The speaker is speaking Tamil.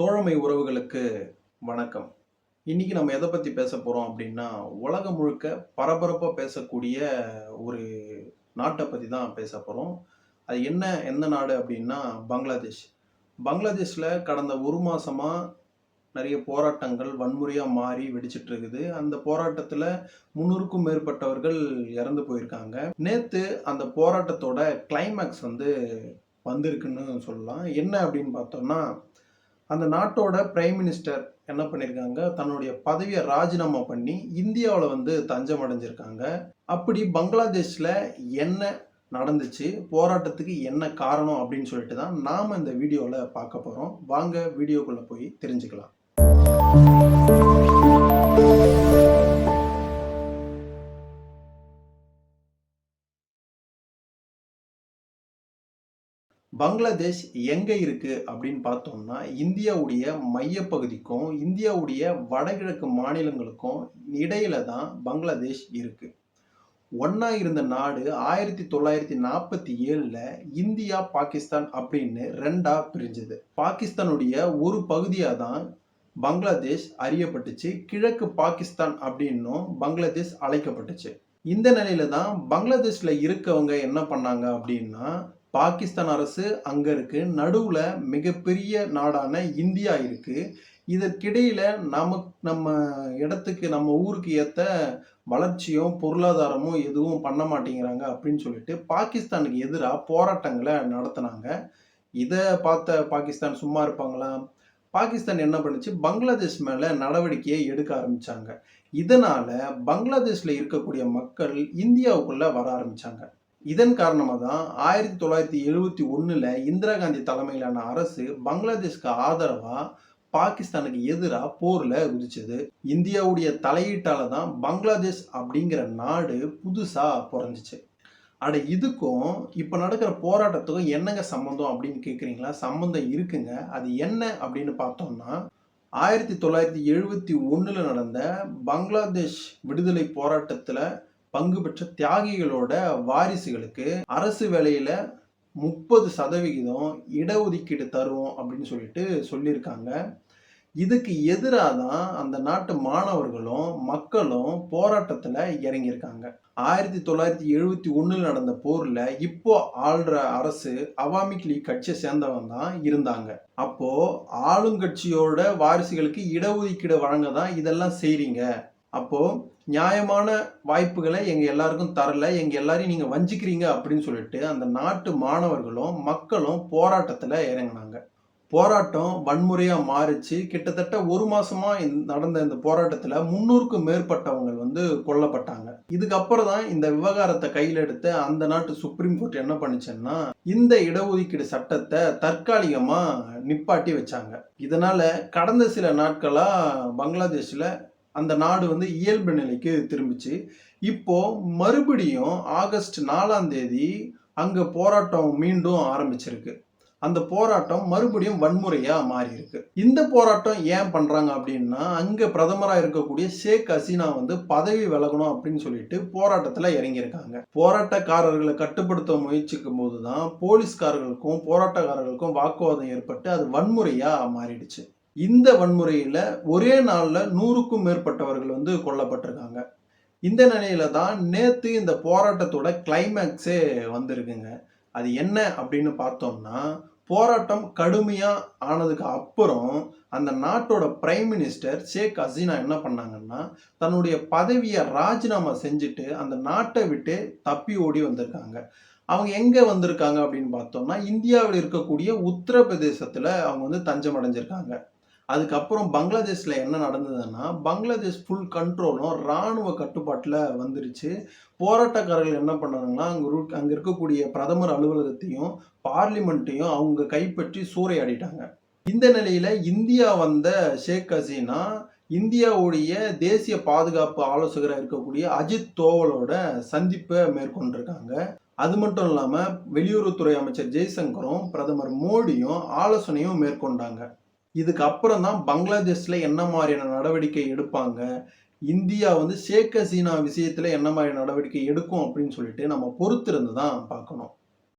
தோழமை உறவுகளுக்கு வணக்கம். இன்னைக்கு நம்ம எதை பத்தி பேச போறோம் அப்படின்னா உலகம் முழுக்க பரபரப்பா பேசக்கூடிய ஒரு நாட்டை பத்தி தான் பேச போறோம். அது என்ன எந்த நாடு அப்படின்னா பங்களாதேஷ். பங்களாதேஷ்ல கடந்த ஒரு மாசமா நிறைய போராட்டங்கள் வன்முறையாக மாறி வெடிச்சிட்டு இருக்குது. அந்த போராட்டத்தில் முன்னூறுக்கும் மேற்பட்டவர்கள் இறந்து போயிருக்காங்க. நேற்று அந்த போராட்டத்தோட கிளைமேக்ஸ் வந்து வந்திருக்குன்னு சொல்லலாம். என்ன அப்படின்னு பார்த்தோம்னா அந்த நாட்டோட பிரைம் மினிஸ்டர் என்ன பண்ணியிருக்காங்க தன்னுடைய பதவியை ராஜினாமா பண்ணி இந்தியாவில் வந்து தஞ்சம் அடைஞ்சிருக்காங்க. அப்படி பங்களாதேஷில் என்ன நடந்துச்சு? போராட்டத்துக்கு என்ன காரணம் அப்படின்னு சொல்லிட்டு தான் நாம் இந்த வீடியோவில் பார்க்க போகிறோம் வாங்க வீடியோக்குள்ளே போய் தெரிஞ்சுக்கலாம். பங்களாதேஷ் எங்கே இருக்குது அப்படின்னு பார்த்தோம்னா இந்தியாவுடைய மையப்பகுதிக்கும் இந்தியாவுடைய வடகிழக்கு மாநிலங்களுக்கும் இடையில தான் பங்களாதேஷ் இருக்குது ஒன்றா இருந்த நாடு ஆயிரத்தி தொள்ளாயிரத்தி நாற்பத்தி ஏழில் இந்தியா பாகிஸ்தான் அப்படின்னு ரெண்டாக பிரிஞ்சது. பாகிஸ்தானுடைய ஒரு பகுதியாக தான் பங்களாதேஷ் அறியப்பட்டுச்சு. கிழக்கு பாகிஸ்தான் அப்படின்னும் பங்களாதேஷ் அழைக்கப்பட்டுச்சு. இந்த நிலையில தான் பங்களாதேஷில் இருக்கவங்க என்ன பண்ணாங்க அப்படின்னா பாகிஸ்தான் அரசு அங்கே இருக்குது நடுவில் மிகப்பெரிய நாடான இந்தியா இருக்குது இதற்கிடையில் நமக்கு நம்ம இடத்துக்கு நம்ம ஊருக்கு ஏற்ற வளர்ச்சியும் பொருளாதாரமும் எதுவும் பண்ண மாட்டேங்கிறாங்க அப்படின்னு சொல்லிட்டு பாகிஸ்தானுக்கு எதிராக போராட்டங்களை நடத்தினாங்க. இதை பார்த்த பாகிஸ்தான் சும்மா இருப்பாங்களா? பாகிஸ்தான் என்ன பண்ணுச்சு? பங்களாதேஷ் மேலே நடவடிக்கையை எடுக்க ஆரம்பித்தாங்க இதனால் பங்களாதேஷில் இருக்கக்கூடிய மக்கள் இந்தியாவுக்குள்ளே வர ஆரம்பித்தாங்க இதன் காரணமாக தான் ஆயிரத்தி தொள்ளாயிரத்தி எழுபத்தி ஒன்றில் இந்திரா காந்தி தலைமையிலான அரசு பங்களாதேஷ்க்கு ஆதரவாக பாகிஸ்தானுக்கு எதிராக போரில் குதிச்சது. இந்தியாவுடைய தலையீட்டால தான் பங்களாதேஷ் அப்படிங்கிற நாடு புதுசாக பிறந்துச்சு. அட இதுக்கும் இப்போ நடக்கிற போராட்டத்துக்கும் என்னங்க சம்மந்தம் அப்படின்னு கேட்குறீங்களா சம்மந்தம் இருக்குங்க. அது என்ன அப்படின்னு பார்த்தோம்னா ஆயிரத்தி தொள்ளாயிரத்தி எழுபத்தி ஒன்றில் நடந்த பங்களாதேஷ் விடுதலை போராட்டத்தில் பங்கு பெற்ற தியாகிகளோட வாரிசுகளுக்கு அரசு வேலையில முப்பது சதவிகிதம் இடஒதுக்கீடு தருவோம் அப்படின்னு சொல்லிட்டு சொல்லியிருக்காங்க. இதுக்கு எதிராக தான் அந்த நாட்டு மாணவர்களும் மக்களும் போராட்டத்தில் இறங்கியிருக்காங்க. ஆயிரத்தி தொள்ளாயிரத்தி எழுபத்தி ஒன்றில் நடந்த போரில் இப்போ ஆள்ற அரசு அவாமிக் லீக் கட்சியை சேர்ந்தவன் தான் இருந்தாங்க. அப்போ ஆளுங்கட்சியோட வாரிசுகளுக்கு இடஒதுக்கீடு வழங்க தான் இதெல்லாம் செய்றீங்க. அப்போ நியாயமான வாய்ப்புகளை எங்க எல்லாருக்கும் தரல எங்க எல்லாரையும் நீங்க வஞ்சிக்கிறீங்க அப்படின்னு சொல்லிட்டு அந்த நாட்டு மாணவர்களும் மக்களும் போராட்டத்துல இறங்கினாங்க. போராட்டம் வன்முறையா மாறிச்சு. கிட்டத்தட்ட ஒரு மாசமா இந்த- நடந்த இந்த போராட்டத்துல முன்னூறுக்கும் மேற்பட்டவங்க வந்து கொல்லப்பட்டாங்க. இதுக்கப்புறம் தான் இந்த விவகாரத்தை கையில் எடுத்த அந்த நாட்டு சுப்ரீம் கோர்ட் என்ன பண்ணுச்சுன்னா இந்த இடஒதுக்கீடு சட்டத்தை தற்காலிகமா நிப்பாட்டி வச்சாங்க. இதனால கடந்த சில நாட்களா பங்களாதேஷ்ல அந்த நாடு வந்து இயல்பு நிலைக்கு திரும்பிச்சு. இப்போ மறுபடியும் ஆகஸ்ட் நாலாம் தேதி அங்க போராட்டம் மீண்டும் ஆரம்பிச்சிருக்கு. அந்த போராட்டம் மறுபடியும் வன்முறையா மாறி இருக்கு இந்த போராட்டம் ஏன் பண்றாங்க அப்படின்னா அங்க பிரதமரா இருக்கக்கூடிய ஷேக் ஹசீனா வந்து பதவி விலகணும் அப்படின்னு சொல்லிட்டு போராட்டத்துல இறங்கியிருக்காங்க. போராட்டக்காரர்களை கட்டுப்படுத்த முயற்சிக்கும் போதுதான் போலீஸ்காரர்களுக்கும் போராட்டக்காரர்களுக்கும் வாக்குவாதம் ஏற்பட்டு அது வன்முறையா மாறிடுச்சு. இந்த வன்முறையில் ஒரே நாளில் நூறுக்கும் மேற்பட்டவர்கள் வந்து கொல்லப்பட்டிருக்காங்க. இந்த நிலையில தான் நேற்று இந்த போராட்டத்தோட கிளைமேக்ஸே வந்திருக்குங்க. அது என்ன அப்படின்னு பார்த்தோம்னா போராட்டம் கடுமையாக ஆனதுக்கு அப்புறம் அந்த நாட்டோட பிரைம் மினிஸ்டர் ஷேக் ஹசீனா என்ன பண்ணாங்கன்னா தன்னுடைய பதவியை ராஜினாமா செஞ்சுட்டு அந்த நாட்டை விட்டு தப்பி ஓடி வந்திருக்காங்க. அவங்க எங்கே வந்திருக்காங்க அப்படின்னு பார்த்தோம்னா இந்தியாவில் இருக்கக்கூடிய உத்தரப்பிரதேசத்தில் அவங்க வந்து தஞ்சம் அடைஞ்சிருக்காங்க அதுக்கப்புறம் பங்களாதேஷில் என்ன நடந்ததுன்னா பங்களாதேஷ் ஃபுல் கண்ட்ரோலும் ராணுவ கட்டுப்பாட்டில் வந்துருச்சு. போராட்டக்காரர்கள் என்ன பண்ணாங்கன்னா அங்கே அங்கே இருக்கக்கூடிய பிரதமர் அலுவலகத்தையும் பார்லிமெண்ட்டையும் அவங்க கைப்பற்றி சூறையாடிட்டாங்க. இந்த நிலையில் இந்தியா வந்த ஷேக் ஹசீனா இந்தியாவுடைய தேசிய பாதுகாப்பு ஆலோசகராக இருக்கக்கூடிய அஜித் தோவலோட சந்திப்பை மேற்கொண்டிருக்காங்க. அது மட்டும் இல்லாமல் வெளியுறவுத்துறை அமைச்சர் ஜெய்சங்கரும் பிரதமர் மோடியும் ஆலோசனையும் மேற்கொண்டாங்க. இதுக்கு அப்புறம் தான் பங்களாதேஷில் என்ன மாதிரியான நடவடிக்கை எடுப்பாங்க? இந்தியா வந்து ஷேக் ஹசீனா விஷயத்தில் என்ன மாதிரி நடவடிக்கை எடுக்கும் அப்படின்னு சொல்லிட்டு நம்ம பொறுத்திருந்து தான் பார்க்கணும்.